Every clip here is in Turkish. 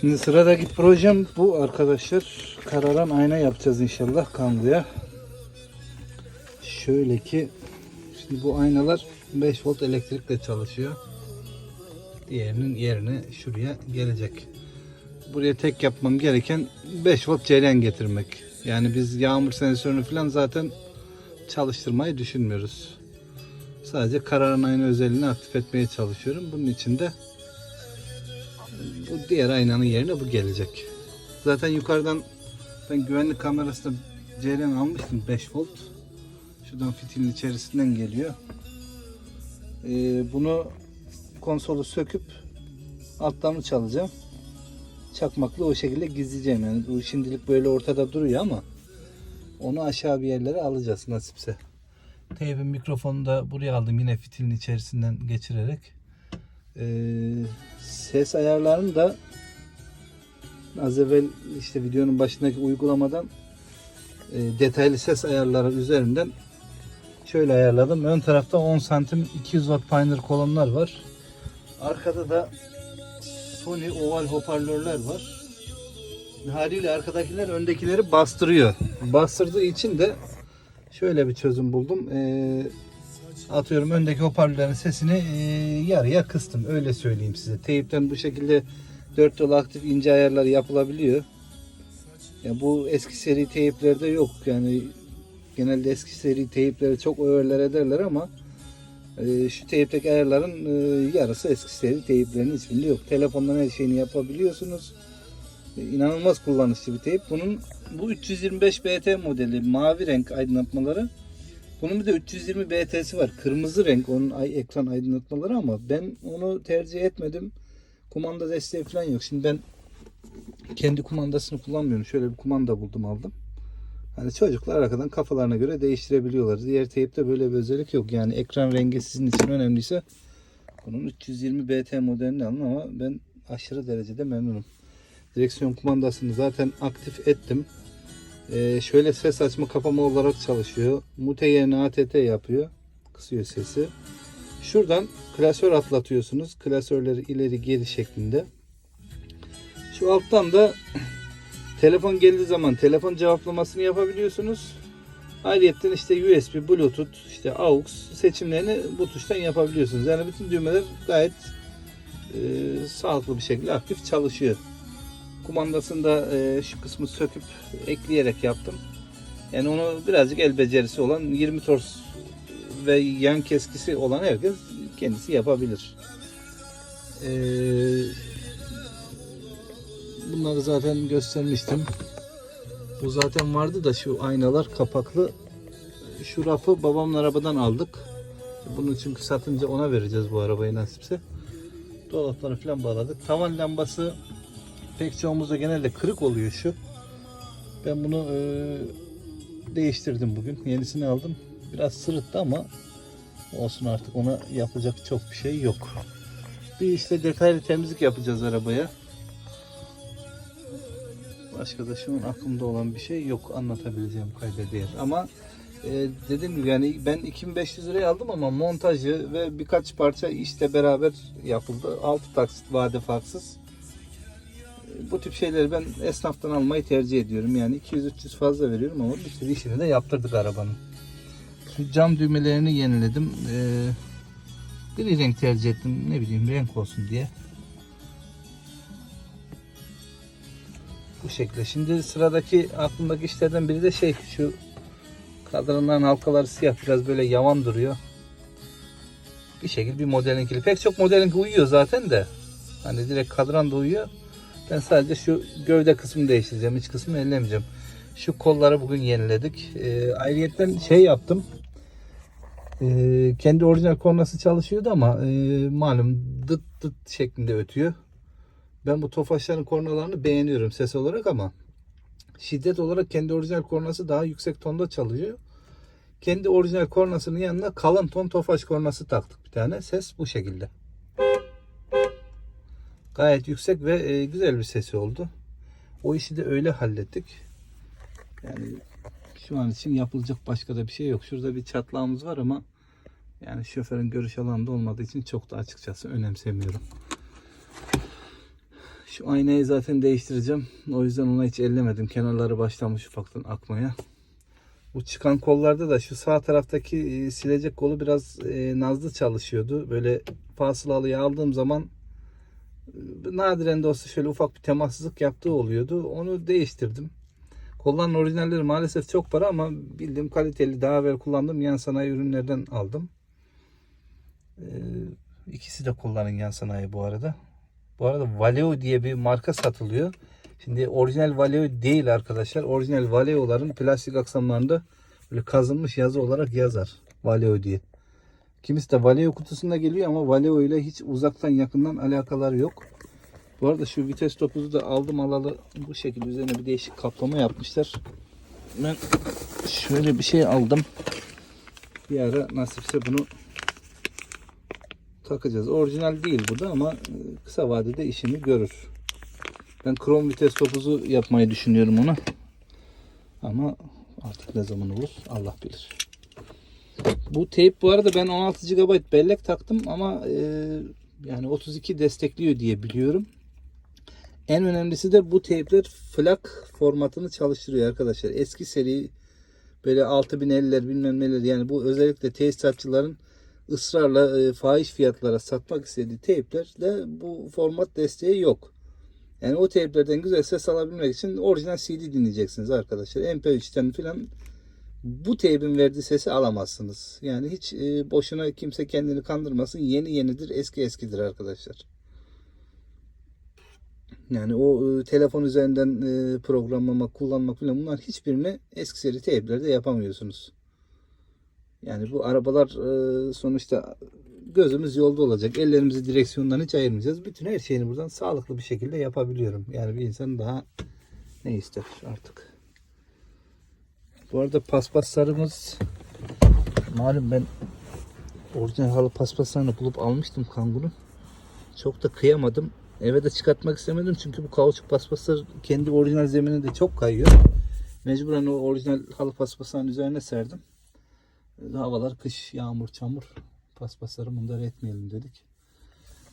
Şimdi sıradaki projem bu arkadaşlar. Kararan ayna yapacağız inşallah kanguya. Şöyle ki şimdi bu aynalar 5 volt elektrikle çalışıyor. Diğerinin yerine şuraya gelecek. Buraya tek yapmam gereken 5 volt cereyan getirmek. Yani biz yağmur sensörünü falan zaten çalıştırmayı düşünmüyoruz. Sadece kararan ayna özelliğini aktif etmeye çalışıyorum. Bunun için de bu diğer aynanın yerine bu gelecek. Zaten yukarıdan ben güvenlik kamerasında cereyan almıştım 5 volt. Şuradan fitilin içerisinden geliyor. Ee, bunu konsolu söküp altlarını çalacağım. Çakmakla o şekilde gizleyeceğim. Yani bu şimdilik böyle ortada duruyor ama onu aşağı bir yerlere alacağız nasipse. Teybin mikrofonu da buraya aldım yine fitilin içerisinden geçirerek. Ee, ses ayarlarını da az evvel işte videonun başındaki uygulamadan e, detaylı ses ayarları üzerinden şöyle ayarladım. Ön tarafta 10 santim 200 watt Pioneer kolonlar var. Arkada da Sony oval hoparlörler var. Haliyle arkadakiler öndekileri bastırıyor. Bastırdığı için de şöyle bir çözüm buldum. Ee, atıyorum öndeki hoparlörlerin sesini e, yarıya kıstım. Öyle söyleyeyim size. Teyipten bu şekilde 4 yol aktif ince ayarlar yapılabiliyor. Ya bu eski seri teyiplerde yok. Yani genelde eski seri teyipleri çok öğeler ederler ama e, şu teyipteki ayarların e, yarısı eski seri teyiplerin hiçbirinde yok. Telefondan her şeyini yapabiliyorsunuz. E, inanılmaz kullanışlı bir teyip. Bunun bu 325 BT modeli mavi renk aydınlatmaları. Bunun bir de 320 BT'si var. Kırmızı renk onun ay ekran aydınlatmaları ama ben onu tercih etmedim. Kumanda desteği falan yok. Şimdi ben kendi kumandasını kullanmıyorum. Şöyle bir kumanda buldum aldım. Hani çocuklar arkadan kafalarına göre değiştirebiliyorlar. Diğer teyipte böyle bir özellik yok. Yani ekran rengi sizin için önemliyse bunun 320 BT modelini alın ama ben aşırı derecede memnunum. Direksiyon kumandasını zaten aktif ettim. Ee, şöyle ses açma kapama olarak çalışıyor. Mute yerine ATT yapıyor. Kısıyor sesi. Şuradan klasör atlatıyorsunuz. Klasörleri ileri geri şeklinde. Şu alttan da telefon geldiği zaman telefon cevaplamasını yapabiliyorsunuz. Ayrıca işte USB, Bluetooth, işte AUX seçimlerini bu tuştan yapabiliyorsunuz. Yani bütün düğmeler gayet e, sağlıklı bir şekilde aktif çalışıyor. Kumandasını da e, şu kısmı söküp ekleyerek yaptım. Yani onu birazcık el becerisi olan 20 tors ve yan keskisi olan herkes kendisi yapabilir. Ee, bunları zaten göstermiştim. Bu zaten vardı da şu aynalar kapaklı. Şu rafı babamın arabadan aldık. Bunun çünkü satınca ona vereceğiz bu arabayı nasipse. Dolapları falan bağladık. Tavan lambası pek çoğumuzda genelde kırık oluyor şu. Ben bunu e, değiştirdim bugün. Yenisini aldım. Biraz sırıttı ama olsun artık ona yapacak çok bir şey yok. Bir işte detaylı temizlik yapacağız arabaya. Başka da şu an aklımda olan bir şey yok anlatabileceğim kayda değer. Ama e, dediğim yani ben 2500 liraya aldım ama montajı ve birkaç parça işte beraber yapıldı. 6 taksit vade farksız. Bu tip şeyleri ben esnaftan almayı tercih ediyorum. Yani 200-300 fazla veriyorum ama bir sürü işini de yaptırdık arabanın. Şu cam düğmelerini yeniledim. Ee, gri renk tercih ettim. Ne bileyim renk olsun diye. Bu şekilde. Şimdi sıradaki aklımdaki işlerden biri de şey şu kadranların halkaları siyah biraz böyle yavan duruyor. Bir şekilde bir modelinkili. Pek çok modelinki uyuyor zaten de. Hani direkt kadran da uyuyor. Ben sadece şu gövde kısmını değiştireceğim. iç kısmını ellemeyeceğim. Şu kolları bugün yeniledik. Ee, ayrıyetten şey yaptım. Ee, kendi orijinal kornası çalışıyordu ama e, malum dıt dıt şeklinde ötüyor. Ben bu Tofaşların kornalarını beğeniyorum ses olarak ama şiddet olarak kendi orijinal kornası daha yüksek tonda çalıyor. Kendi orijinal kornasının yanına kalın ton Tofaş kornası taktık bir tane. Ses bu şekilde. Gayet yüksek ve e, güzel bir sesi oldu. O işi de öyle hallettik. Yani şu an için yapılacak başka da bir şey yok. Şurada bir çatlağımız var ama yani şoförün görüş alanında olmadığı için çok da açıkçası önemsemiyorum. Şu aynayı zaten değiştireceğim. O yüzden ona hiç ellemedim. Kenarları başlamış ufaktan akmaya. Bu çıkan kollarda da şu sağ taraftaki e, silecek kolu biraz e, nazlı çalışıyordu. Böyle fasılalıyı aldığım zaman nadiren de olsa şöyle ufak bir temassızlık yaptığı oluyordu. Onu değiştirdim. Kolların orijinalleri maalesef çok para ama bildiğim kaliteli daha evvel kullandığım yan sanayi ürünlerden aldım. Ee, ikisi de kullanın yan sanayi bu arada. Bu arada Valeo diye bir marka satılıyor. Şimdi orijinal Valeo değil arkadaşlar. Orijinal Valeo'ların plastik aksamlarında böyle kazınmış yazı olarak yazar. Valeo diye. Kimisi de Valeo kutusunda geliyor ama Valeo ile hiç uzaktan yakından alakaları yok. Bu arada şu vites topuzu da aldım alalı bu şekilde üzerine bir değişik kaplama yapmışlar. Ben şöyle bir şey aldım. Bir ara nasipse bunu takacağız. Orijinal değil bu da ama e, kısa vadede işini görür. Ben krom vites topuzu yapmayı düşünüyorum ona. Ama artık ne zaman olur Allah bilir. Bu teyp bu arada ben 16 GB bellek taktım ama e, yani 32 destekliyor diye biliyorum. En önemlisi de bu teypler flak formatını çalıştırıyor arkadaşlar. Eski seri böyle 6050'ler bilmem neler yani bu özellikle tesisatçıların ısrarla e, fahiş fiyatlara satmak istediği teyplerde bu format desteği yok. Yani o teyplerden güzel ses alabilmek için orijinal CD dinleyeceksiniz arkadaşlar. MP3'ten filan bu teybin verdiği sesi alamazsınız. Yani hiç e, boşuna kimse kendini kandırmasın. Yeni yenidir, eski eskidir arkadaşlar. Yani o e, telefon üzerinden e, programlamak, kullanmak falan bunlar hiçbirini eski seri teyplerde yapamıyorsunuz. Yani bu arabalar e, sonuçta gözümüz yolda olacak. Ellerimizi direksiyondan hiç ayırmayacağız. Bütün her şeyini buradan sağlıklı bir şekilde yapabiliyorum. Yani bir insan daha ne ister artık. Bu arada paspaslarımız malum ben orijinal halı paspaslarını bulup almıştım kangurun. Çok da kıyamadım. Eve de çıkartmak istemedim çünkü bu kauçuk paspaslar kendi orijinal zemininde çok kayıyor. Mecburen o orijinal halı paspasların üzerine serdim. Havalar kış, yağmur, çamur. Paspasları bunları etmeyelim dedik.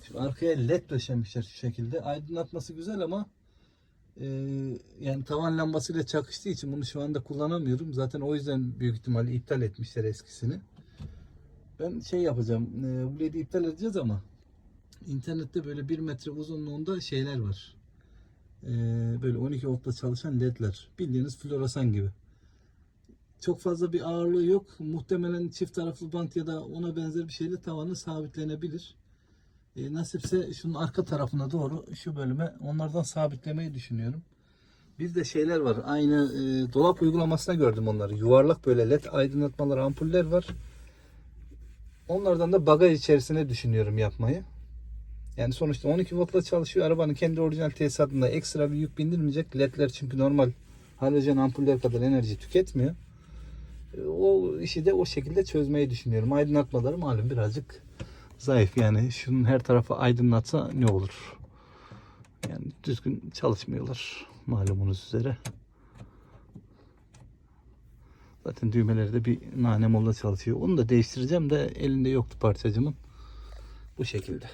Şu arkaya led döşemişler şu şekilde. Aydınlatması güzel ama e, yani tavan lambasıyla çakıştığı için bunu şu anda kullanamıyorum. Zaten o yüzden büyük ihtimalle iptal etmişler eskisini. Ben şey yapacağım. E, bu ledi iptal edeceğiz ama internette böyle 1 metre uzunluğunda şeyler var. E, böyle 12 voltla çalışan ledler. Bildiğiniz floresan gibi. Çok fazla bir ağırlığı yok. Muhtemelen çift taraflı bant ya da ona benzer bir şeyle tavanı sabitlenebilir. E, nasipse şunun arka tarafına doğru şu bölüme onlardan sabitlemeyi düşünüyorum. Bir de şeyler var. Aynı e, dolap uygulamasına gördüm onları. Yuvarlak böyle led aydınlatmalar, ampuller var. Onlardan da bagaj içerisine düşünüyorum yapmayı. Yani sonuçta 12 voltla çalışıyor. Arabanın kendi orijinal tesisatında ekstra bir yük bindirmeyecek. Ledler çünkü normal halojen ampuller kadar enerji tüketmiyor. E, O işi de o şekilde çözmeyi düşünüyorum. Aydınlatmaları malum birazcık zayıf. Yani şunun her tarafı aydınlatsa ne olur? Yani düzgün çalışmıyorlar malumunuz üzere. Zaten düğmeleri de bir nane molla çalışıyor. Onu da değiştireceğim de elinde yoktu parçacımın. Bu şekilde.